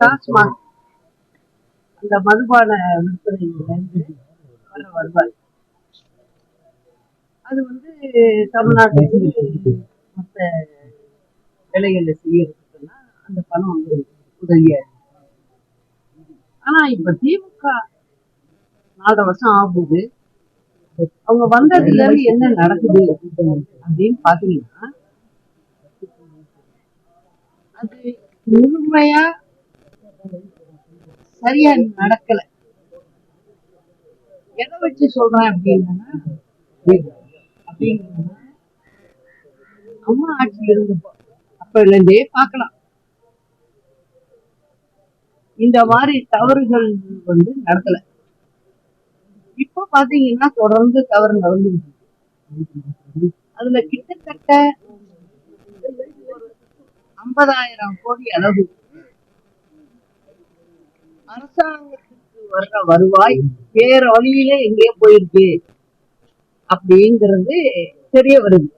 டாஸ்மாக் அந்த மதுபான விற்பனையிலிருந்து வர வருவாய். அது வந்து தமிழ்நாட்டுக்கு மற்ற வேலைகள்ல செய்யறதுக்குன்னா அந்த பணம் வந்து உதவியா ஆனா இப்ப திமுக நாலரை வருஷம் ஆகுது. அவங்க வந்ததுல இருந்து என்ன நடக்குது அப்படின்னு பாத்தீங்கன்னா அது முழுமையா சரியா நடக்கல. எதை வச்சு சொல்றேன் அப்படின்னா அப்படின்னா அம்மா ஆட்சி இருந்தப்போ அப்பல இருந்தே பார்க்கலாம். இந்த மாதிரி தவறுகள் வந்து நடக்கல. இப்ப பாத்தீங்கன்னா தொடர்ந்து தவறு நடந்து அதுல கிட்டத்தட்ட ஐம்பதாயிரம் கோடி அளவு அரசாங்கத்துக்கு வர்ற வருவாய் வேற வழியில எங்கேயோ போயிருக்கு அப்படிங்கிறது தெரிய வருது.